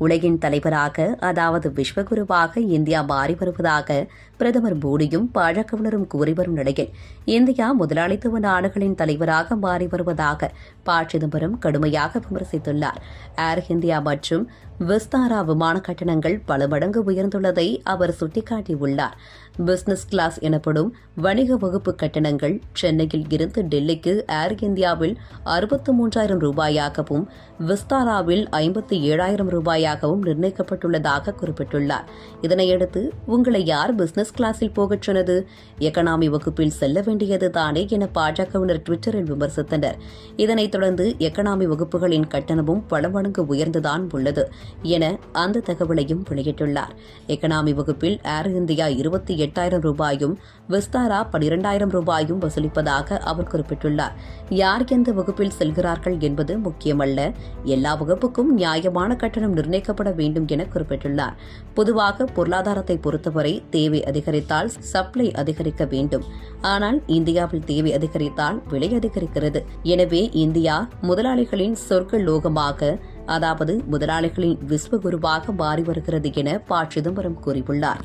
உலகின் தலைவராக அதாவது விஸ்வகுருவாக இந்தியா மாறி வருவதாக பிரதமர் மோடியும் பழக்கவலரும் கூறி வரும் நிலையில் இந்தியா முதலாளித்துவ நாடுகளின் தலைவராக மாறி வருவதாக ப சிதம்பரம் கடுமையாக விமர்சித்துள்ளார். ஏர் இந்தியா மற்றும் விஸ்தாரா விமான கட்டணங்கள் பல மடங்கு உயர்ந்துள்ளதை அவர் சுட்டிக்காட்டியுள்ளார். பிசினஸ் கிளாஸ் எனப்படும் வணிக வகுப்பு கட்டணங்கள் சென்னையில் இருந்து டெல்லிக்கு ஏர் இந்தியாவில் அறுபத்து மூன்றாயிரம் ரூபாயாகவும் விஸ்தாராவில் ஐம்பத்தி ஏழாயிரம் ரூபாயாகவும் நிர்ணயிக்கப்பட்டுள்ளதாக குறிப்பிட்டுள்ளார். இதனையடுத்து உங்களை யார் பிசினஸ் கிளாஸில் போகச் சொன்னது? எக்கனாமி வகுப்பில் செல்ல வேண்டியது தானே என பாஜகவினர் ட்விட்டரில் விமர்சித்தனர். இதனைத் தொடர்ந்து எக்கனாமி வகுப்புகளின் கட்டணமும் பல மடங்கு உயர்ந்துதான் உள்ளது. என அந்த தகவலையும் வெளியிட்டுள்ளார். எக்கனாமி வகுப்பில் ஏர் இந்தியா இருபத்தி எட்டாயிரம் ரூபாயும் விஸ்தாரா பனிரெண்டாயிரம் ரூபாயும் வசூலிப்பதாக அவர் குறிப்பிட்டுள்ளார். யார் எந்த வகுப்பில் செல்கிறார்கள் என்பது முக்கியமல்ல. எல்லா வகுப்புக்கும் நியாயமான கட்டணம் நிர்ணயிக்கப்பட வேண்டும் என குறிப்பிட்டுள்ளார். பொதுவாக பொருளாதாரத்தை பொறுத்தவரை தேவை அதிகரித்தால் சப்ளை அதிகரிக்க வேண்டும். ஆனால் இந்தியாவில் தேவை அதிகரித்தால் விலை அதிகரிக்கிறது. எனவே இந்தியா முதலாளிகளின் சொர்க்க லோகமாக அதாவது முதலாளிகளின் விஸ்வகுருவாக மாறி வருகிறது என ப சிதம்பரம் கூறியுள்ளார்.